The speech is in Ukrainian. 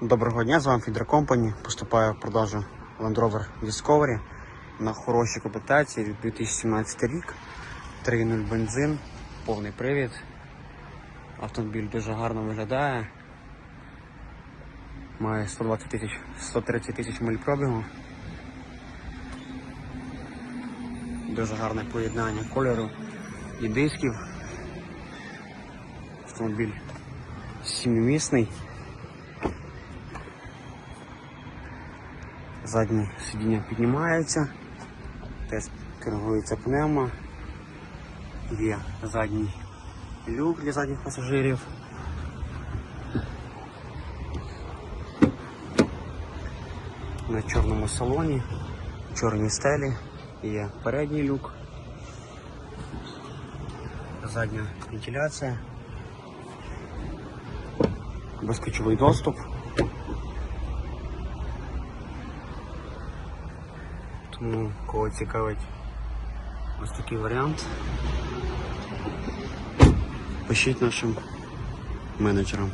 Доброго дня, з вами Фідер Компані. Поступає в продажу Land Rover Discovery на хорошій комплектації 2017 рік. 3.0 бензин, повний привід. Автомобіль дуже гарно виглядає. Має 120 тисяч 130 тисяч миль пробігу. Дуже гарне поєднання кольору і дисків. Автомобіль сімимісний. Заднє сидіння піднімається, теж керується пневмо, є задній люк для задніх пасажирів. На чорному салоні, чорній стелі є передній люк, задня вентиляція, безключовий доступ. Тому кого цікавить ось такий варіант. Пишіть нашим менеджерам.